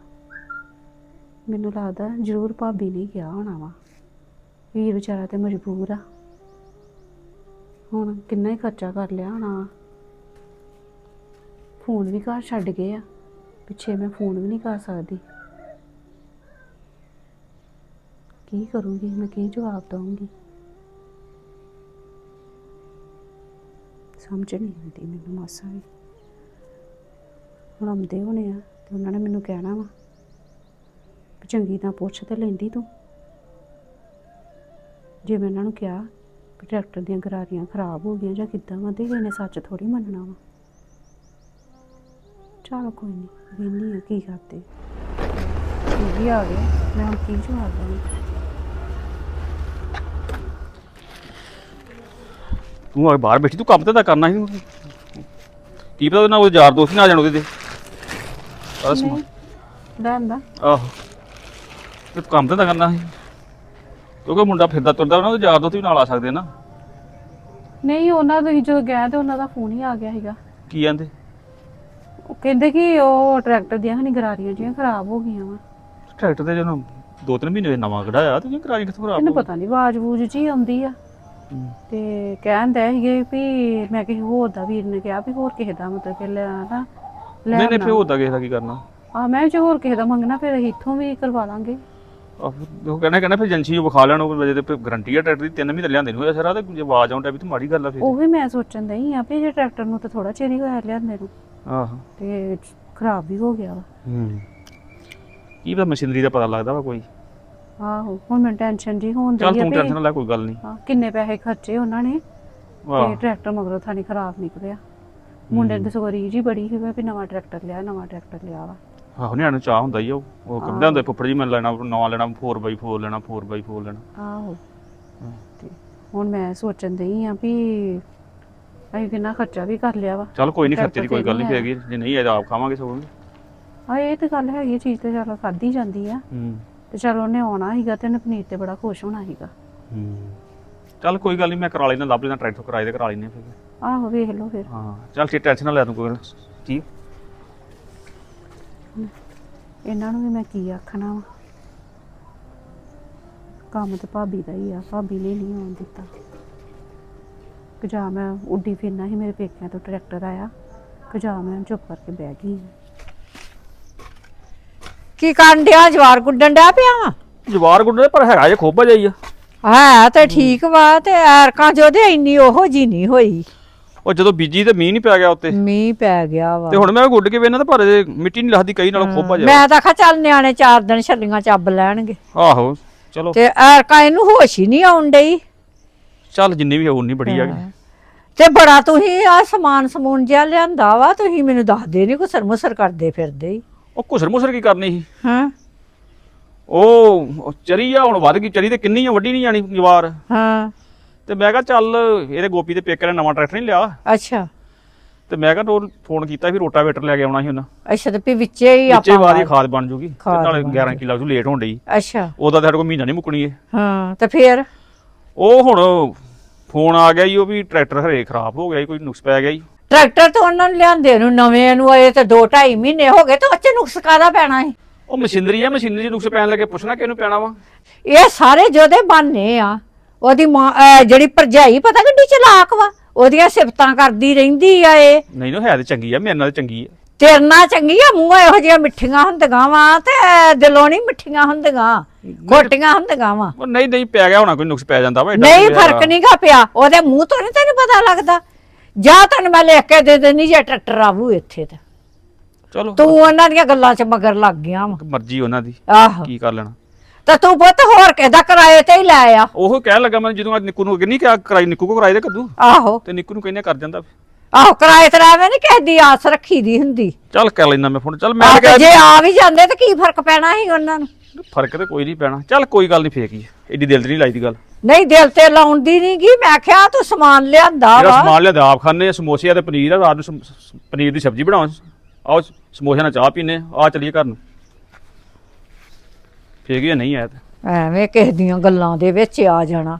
ਮੈਨੂੰ ਲੱਗਦਾ ਜ਼ਰੂਰ ਭਾਬੀ ਨੇ ਕਿਹਾ ਹੋਣਾ ਵਾ ਵੀਰ ਵਿਚਾਰਾ ਤੇ ਮਜਬੂਰ ਆ। ਹੁਣ ਕਿੰਨਾ ਹੀ ਖਰਚਾ ਕਰ ਲਿਆ ਹੋਣਾ ਵਾ। ਫੋਨ ਵੀ ਘਰ ਛੱਡ ਗਏ ਆ। ਪਿੱਛੇ ਮੈਂ ਫੋਨ ਵੀ ਨਹੀਂ ਕਰ ਸਕਦੀ। ਕੀ ਕਰੂੰਗੀ? ਮੈਂ ਕੀ ਜਵਾਬ ਦਵਾਂਗੀ ਸਮਝ ਨਹੀਂ ਆਉਂਦੀ ਮੈਨੂੰ ਮਾਸਾ ਵੀ। ਹੁਣ ਆਉਂਦੇ ਹੋਣੇ ਆ ਤੇ ਉਹਨਾਂ ਨੇ ਮੈਨੂੰ ਕਹਿਣਾ ਵਾ ਵੀ ਚੰਗੀ ਤਾਂ ਪੁੱਛ ਤੇ ਲੈਂਦੀ ਤੂੰ। ਜੇ ਮੈਂ ਉਹਨਾਂ ਨੂੰ ਕਿਹਾ ਵੀ ਟਰੈਕਟਰ ਦੀਆਂ ਗਰਾਰੀਆਂ ਖਰਾਬ ਹੋ ਗਈਆਂ ਜਾਂ ਕਿੱਦਾਂ ਵਾ, ਤੇ ਇਹਨੇ ਸੱਚ ਥੋੜੀ ਮੰਨਣਾ ਵਾ। ਚਲੋ ਕੋਈ ਨਹੀਂ ਵੇਨੀ ਆ ਕੀ ਕਰਦੇ ਇਹ ਵੀ ਆ ਗਿਆ ਮੈਂ ਹੁਣ ਕੀ ਜਵਾਬ ਦਵਾਂ? ਤੂੰ ਆ ਬਾਹਰ ਬੈਠੀ, ਤੂੰ ਕੰਮ ਤੇ ਤਾਂ ਕਰਨਾ ਸੀ ਕੀ ਪਤਾ ਉਹਦੇ ਉਹ ਯਾਰ ਦੋਸਤ ਨਾ ਆ ਜਾਣ ਉਹਦੇ ਤੇ। ਲੈਂਦਾ ਆਹੋ। ਤੇ ਕੰਮ ਤੇ ਤਾਂ ਕਰਨਾ ਸੀ। ਕਿਉਂਕਿ ਮੁੰਡਾ ਫਿਰਦਾ ਤੁਰਦਾ ਉਹਨਾਂ ਦੇ ਯਾਰ ਦੋਸਤ ਵੀ ਨਾਲ ਆ ਸਕਦੇ ਨਾ। ਨਹੀਂ ਉਹਨਾਂ ਦੇ ਜਦੋਂ ਗਏ ਤੇ ਉਹਨਾਂ ਦਾ ਫੋਨ ਹੀ ਆ ਗਿਆ ਸੀਗਾ। ਕੀ ਕਹਿੰਦੇ? ਉਹ ਕਹਿੰਦੇ ਕਿ ਉਹ ਟਰੈਕਟਰ ਦੀਆਂ ਹਨੀ ਗਰਾਰੀਆਂ ਜਿਹੀਆਂ ਖਰਾਬ ਹੋ ਗਈਆਂ ਵਾ। ਟਰੈਕਟਰ ਤੇ ਜਦੋਂ ਦੋ ਤਿੰਨ ਮਹੀਨੇ ਹੋਏ ਨਵਾਂ ਕਢਾਇਆ ਤੇ ਕਰਾਈ ਕਿੱਥੋਂ ਖਰਾਬ ਹੋ ਗਈ? ਪਤਾ ਨਹੀਂ ਆਵਾਜ਼ ਵੂਜ ਜੀ ਆਉਂਦੀ ਆ। ਹੂੰ। ਤੇ ਕਹਿੰਦੇ ਸੀਗੇ ਵੀ ਮੈਂ ਕਿਸੇ ਹੋਰ ਦਾ ਵੀਰ ਨੇ ਕਿਹਾ ਵੀ ਹੋਰ ਕਿਸੇ ਦਾ ਮਤਲਬ ਕਿ ਲੈ ਨਾ ਨਹੀਂ ਨਹੀਂ ਫਿਰ ਉਹਦਾ ਕਿਸੇ ਦਾ ਕੀ ਕਰਨਾ? ਆ ਮੈਂ ਜੇ ਹੋਰ ਕਿਸੇ ਦਾ ਮੰਗਣਾ ਫਿਰ ਅਸੀਂ ਇੱਥੋਂ ਵੀ ਕਰਵਾ ਲਾਂਗੇ ਆਹ, ਉਹ ਕਹਿੰਦਾ ਕਹਿੰਦਾ ਫਿਰ ਏਜੰਸੀ ਨੂੰ ਵਿਖਾ ਲੈਣ ਉਹ ਵਜੇ ਤੇ ਗਾਰੰਟੀ ਆ ਟਰੈਕਟਰ ਦੀ ਤਿੰਨ ਮਹੀਨੇ ਲਿਆਂਦੇ ਨੂੰ ਹੋਇਆ ਸਰਾ ਤੇ ਜੇ ਆਵਾਜ਼ ਆਉਂਦਾ ਵੀ ਤੇ ਮਾੜੀ ਗੱਲ ਆ ਫਿਰ। ਉਹ ਵੀ ਮੈਂ ਸੋਚਣ ਦਈ ਆ ਵੀ ਜੇ ਟਰੈਕਟਰ ਨੂੰ ਤਾਂ ਥੋੜਾ ਚਿਰ ਹੀ ਹੋਇਆ ਲਿਆਂਦੇ ਨੂੰ। ਆਹੋ। ਤੇ ਖਰਾਬ ਵੀ ਹੋ ਗਿਆ ਵਾ। ਹੂੰ। ਕੀ ਪਤਾ ਮਸ਼ੀਨਰੀ ਦਾ ਪਤਾ ਲੱਗਦਾ ਵਾ ਕੋਈ। ਆਹੋ ਹੁਣ ਮੈਨੂੰ ਟੈਨਸ਼ਨ ਜੀ ਹੋਣ ਚੱਲ ਆ ਤੂੰ ਟੈਨਸ਼ਨ ਨਾ ਲੈ ਕੋਈ ਗੱਲ ਨਹੀਂ। ਹਾਂ, ਕਿੰਨੇ ਪੈਸੇ ਖਰਚੇ ਉਹਨਾਂ ਨੇ। ਵਾਹ। ਤੇ ਟਰੈਕਟਰ ਮਗਰੋਂ ਥਾਣੀ ਖਰਾਬ ਨਿਕਲਿਆ। ਮੁੰਡੇ ਦੀ ਸਗੋਰੀ ਜੀ ਬੜੀ ਸੀ ਵੀ ਨਵਾਂ ਟਰੈਕਟਰ ਲਿਆ ਨਵਾਂ ਟਰੈਕਟਰ ਲਿਆ ਵਾ। ਆਹੋ ਨਿਆਣੇ ਨੂੰ ਚਾਹ ਹੁੰਦਾ ਹੀ ਆ ਉਹ। ਉਹ ਕਹਿੰਦਾ ਹੁੰਦਾ ਫੁੱਫੜ ਜੀ ਮੈਂ ਲੈਣਾ ਨਵਾਂ ਲੈਣਾ 4x4 ਲੈਣਾ 4x4 ਲੈਣਾ। ਆਹੋ। ਤੇ ਹੁਣ ਮੈਂ ਸੋਚਣ ਦਈ ਆ ਵੀ ਅਸੀਂ ਕਿੰਨਾ ਖਰਚਾ ਵੀ ਕਰ ਲਿਆ ਵਾ। ਚੱਲ ਕੋਈ ਨਹੀਂ ਖਰਚੇ ਦੀ ਕੋਈ ਗੱਲ ਨਹੀਂ ਪੈਗੀ ਜੇ ਨਹੀਂ ਆਇਆ ਆਪ ਖਾਵਾਂਗੇ ਸਗੋਂ ਆ ਇਹ ਤੇ ਗੱਲ ਹੈਗੀ ਚੀਜ਼ ਤੇ ਚਲੋ ਖਾਧੀ ਜਾਂਦੀ ਆ। ਹੂੰ। ਤੇ ਚਲੋ ਉਹਨੇ ਆਉਣਾ ਸੀਗਾ ਤੇ ਉਹਨੇ ਪਨੀਰ ਤੇ ਬੜਾ ਖੁਸ਼ ਹੋਣਾ ਸੀਗਾ। ਹੂੰ। ਚੱਲ ਕੋਈ ਗੱਲ ਨਹੀਂ ਮੈਂ ਕਰਾ ਲੈਣਾ ਲੱਭ ਲੈਣਾ ਟਰੈਕਟਰ ਕਿਰਾਏ ਤੇ ਕਰਾ ਲੈਣੇ ਫਿਰ। ਆਹੋ ਵੇਖ ਲਓ ਫਿਰ। ਹਾਂ ਚੱਲ ਠੀਕ ਟੈਨਸ਼ਨ ਨਾ ਲੈ ਤੂੰ ਕੋਈ ਠੀਕ ਇਹਨਾਂ ਨੂੰ ਵੀ ਮੈਂ ਕੀ ਆਖਣਾ ਵਾ? ਕੰਮ ਤੇ ਭਾਬੀ ਦਾ ਹੀ ਆ ਭਾਬੀ ਨੇ ਨਹੀਂ ਆਉਣ ਦਿੱਤਾ। ਕਿ ਜਾ ਮੈਂ ਉੱਡੀ ਫਿਰਨਾ ਸੀ ਮੇਰੇ ਪੇਕਿਆਂ ਤੋਂ ਟਰੈਕਟਰ ਆਇਆ ਕਿ ਜਾ ਮੈਂ ਚੁੱਪ ਕਰਕੇ ਬਹਿ ਗਈ ਕੀ ਕਰਨ ਡਿਆ? ਜਵਾਰ ਗੁੱਡਣ ਡਿਆ ਪਿਆ ਵਾ? ਜਵਾਰ ਗੁੱਡੇ ਪਰ ਹੈਗਾ ਜੇ ਖੋਬਾ ਜਾਈ ਆ। ਹੈ ਤੇ ਠੀਕ ਵਾ ਤੇ ਐਰਕਾਂ ਉਹਦੇ ਇੰਨੀ ਉਹੋ ਜੀ ਨਹੀਂ ਹੋਈ। ਉਹ ਜਦੋਂ ਬੀਜੀ ਤੇ ਮੀਂਹ ਨਹੀਂ ਪੈ ਗਿਆ ਉੱਤੇ। ਮੀਂਹ ਪੈ ਗਿਆ ਵਾ। ਤੇ ਹੁਣ ਮੈਂ ਗੁੱਡ ਕੇ ਵੇਨਾ ਤਾਂ ਪਰ ਇਹ ਮਿੱਟੀ ਨਹੀਂ ਲੱਗਦੀ ਕਈ ਨਾਲੋਂ ਖੋਬਾ ਜਾ ਮੈਂ ਤਾਂ ਖਾ ਚੱਲ ਨਿਆਣੇ ਚਾਰ ਦਿਨ ਛੱਲੀਆਂ ਚੱਬ ਲੈਣਗੇ। ਆਹੋ ਚਲੋ। ਤੇ ਐਰਕਾਂ ਇਹਨੂੰ ਹੋਸ਼ ਹੀ ਨਹੀਂ ਆਉਣ ਡਈ। ਚੱਲ ਜਿੰਨੀ ਵੀ ਹੋਣੀ ਬੜੀ ਆ ਗਈ। ਤੇ ਬੜਾ ਤੁਸੀਂ ਆ ਸਮਾਨ ਸਮੂਨ ਜਿਹਾ ਲਿਆਂਦਾ ਵਾ ਤੁਸੀਂ ਮੈਨੂੰ ਦੱਸਦੇ ਨਹੀਂ ਕੁਸਰ ਮੁਸਰ ਕਰਦੇ ਫਿਰਦੇ ਹੀ। ਉਹ ਘੁਸਰ ਮੁਸਰ ਕੀ ਕਰਨੀ ਸੀ? ਹਾਂ। ਉਹ ਉਹ ਚਰੀ ਆ ਹੁਣ ਵੱਧ ਗਈ। ਚਰੀ ਤੇ ਕਿੰਨੀ ਆ ਵੱਡੀ ਨਹੀਂ ਜਾਣੀ ਜਵਾਰ ਹਾਂ। ਤੇ ਮੈਂ ਕਿਹਾ ਚੱਲ ਇਹਦੇ ਗੋਪੀ ਦੇ ਪੇਕੇ ਨੇ ਨਵਾਂ ਟਰੈਕਟਰ ਨਹੀਂ ਲਿਆ। ਅੱਛਾ। ਤੇ ਮੈਂ ਕਿਹਾ ਤੂੰ ਫੋਨ ਕੀਤਾ ਵੀ ਰੋਟਾਵੇਟਰ ਲੈ ਕੇ ਆਉਣਾ ਸੀ ਉਹਨਾਂ। ਅੱਛਾ ਤੇ ਵੀ ਵਿੱਚੇ ਹੀ ਵਿੱਚੇ ਵਾਰੀ ਖਾਦ ਬਣ ਜੂਗੀ ਤੇ ਨਾਲੇ ਬਣ 11 ਕਿਲੋ ਤੂੰ ਲੇਟ ਹੋਣ ਡਈ। ਅੱਛਾ। ਉਹਦਾ ਸਾਡੇ ਕੋਲ ਮਹੀਨਾ ਨਹੀਂ ਮੁੱਕਣੀ ਏ ਹਾਂ ਤੇ ਫੇਰ? ਉਹ ਹੁਣ ਫੋਨ ਆ ਗਿਆ ਜੀ ਉਹ ਵੀ ਟਰੈਕਟਰ ਹਰੇ ਖਰਾਬ ਹੋ ਗਿਆ ਜੀ ਕੋਈ ਨੁਕਸ ਪੈ ਗਿਆ ਜੀ। ਟਰੈਕਟਰ ਤਾਂ ਉਹਨਾਂ ਨੂੰ ਲਿਆਂਦੇ ਨੂੰ ਨਵੇਂ ਨੂੰ ਆਏ ਤੇ 2 2.5 ਮਹੀਨੇ ਹੋ ਗਏ ਤੇ ਉੱਚ ਨੁਕਸ ਕਾਦਾ ਪੈਣਾ ਹੈ ਉਹ ਮਸ਼ੀਨਰੀ ਆ ਮਸ਼ੀਨਰੀ ਨੁਕਸ ਪੈਣ ਲੱਗੇ ਪੁੱਛਣਾ ਕਿਹਨੂੰ ਪੈਣਾ ਵਾ। ਇਹ ਸਾਰੇ ਜੋਦੇ ਬਾਨੇ ਆ। ਉਹਦੀ ਮਾਂ ਅਹ ਜਿਹੜੀ ਭਰਜਾਈ ਪਤਾ ਕਿੱਡੀ ਚਲਾਕ ਵਾ? ਉਹਦੀਆਂ ਸਿਫਤਾਂ ਕਰਦੀ ਰਹਿੰਦੀ ਆ ਇਹ। ਨਹੀਂ ਨਾ ਹੈ ਤੇ ਚੰਗੀ ਆ ਮੇਰੇ ਨਾਲ ਚੰਗੀ ਆ। ਤੇਰੇ ਨਾਲ ਚੰਗੀ ਆ ਮੂੰਹ ਇਹੋ ਜਿਹੀਆਂ ਮਿੱਠੀਆਂ ਹੁੰਦੀਆਂ ਵਾ ਤੇ ਦਿਲੋਂ ਨਹੀਂ ਮਿੱਠੀਆਂ ਹੁੰਦੀਆਂ ਖੋਟੀਆਂ ਹੁੰਦੀਆਂ ਵਾ। ਉਹ ਨਹੀਂ ਨਹੀਂ ਪੈ ਗਿਆ ਹੋਣਾ ਕੋਈ ਨੁਕਸ ਪੈ ਜਾਂਦਾ ਵਾ ਏਡਾ ਨਹੀਂ ਕੋਈ ਫ਼ਰਕ ਹੈਗਾ। ਨਹੀਂਗਾ ਪਿਆ। ਉਹਦੇ ਮੂੰਹ ਤੋਂ ਨਹੀਂ ਤੈਨੂੰ ਪਤਾ ਲੱਗਦਾ। ਜਾਂ ਤੈਨੂੰ ਮੈਂ ਲਿਖ ਕੇ ਦੇ ਦੇਣੀ ਜੇ ਟਰੈਕਟਰ ਆਵੂ ਇੱਥੇ ਤੇ। ਚਲੋ। ਤੂੰ ਉਹਨਾਂ ਦੀਆਂ ਗੱਲਾਂ 'ਚ ਮਗਰ ਲੱਗ ਗਿਆ ਵਾ। ਮਰਜ਼ੀ ਉਹਨਾਂ ਦੀ। ਆਹੋ। ਕੀ ਕਰ ਲੈਣਾ? ਤਾਂ ਤੂੰ ਪੁੱਤ ਹੋਰ ਕਿਹਦਾ ਕਿਰਾਏ ਤੇ ਹੀ ਲੈ ਆ? ਉਹ ਕਹਿਣ ਲੱਗਾ ਮੈਂ ਜਦੋਂ ਅੱਜ ਨਿੱਕੂ ਨੂੰ ਅੱਗੇ ਨਹੀਂ ਕਿਹਾ ਕਰਾਈ ਨਿੱਕੂ ਕੋ ਕਰਾਈ ਦੇ ਕੱਦੂ ਆਹੋ। ਤੇ ਨਿੱਕੂ ਨੂੰ ਕਹਿੰਦੇ ਕਰ ਜਾਂਦਾ ਆਹੋ ਕਿਰਾਏ ਤੇ ਰਹਿਵੇਂ ਨਹੀਂ ਕਿਸੇ ਦੀ ਆਸ ਰੱਖੀ ਦੀ ਹੁੰਦੀ। ਚੱਲ ਕਰ ਲੈਣਾ ਮੈਂ ਫੋਨ ਚੱਲ ਮੈਂ ਆਹ ਤਾਂ ਜੇ ਆ ਵੀ ਜਾਂਦੇ ਤਾਂ ਕੀ ਫ਼ਰਕ ਪੈਣਾ ਸੀ ਉਹਨਾਂ ਨੂੰ? ਫ਼ਰਕ ਤੇ ਕੋਈ ਨਹੀਂ ਪੈਣਾ। ਚੱਲ ਕੋਈ ਗੱਲ ਨਹੀਂ ਫੇਕ ਹੀ ਐਡੀ ਦਿਲ ਤੇ ਨਹੀਂ ਲਾਈ ਦੀ ਗੱਲ। ਨਹੀਂ ਦਿਲ ਤੇ ਲਾਉਣ ਦੀ ਨਹੀਂ ਗੀ। ਮੈਂ ਕਿਹਾ ਤੂੰ ਸਮਾਨ ਲਿਆਂਦਾ ਜਿਹੜਾ ਵਾ। ਸਮਾਨ ਲਿਆਦਾ ਆਪ ਖਾਣੇ ਸਮੋਸੇ ਤੇ ਪਨੀਰ ਆ ਰਾਤ ਨੂੰ ਸਮ- ਸ- ਪਨੀਰ ਦੀ ਸਬਜ਼ੀ ਬਣਾਓ ਆਓ ਸਮੋਸਿਆਂ ਨਾਲ ਚਾਹ ਪੀਨੇ ਆ। ਚਲੀਏ ਘਰ ਨੂੰ। ਫੇਕ ਹੀ ਆ, ਨਹੀਂ ਆਇਆ ਤੇ। ਐਵੇਂ ਕਿਸੇ ਦੀਆਂ ਗੱਲਾਂ ਦੇ ਵਿੱਚ ਆ ਜਾਣਾ।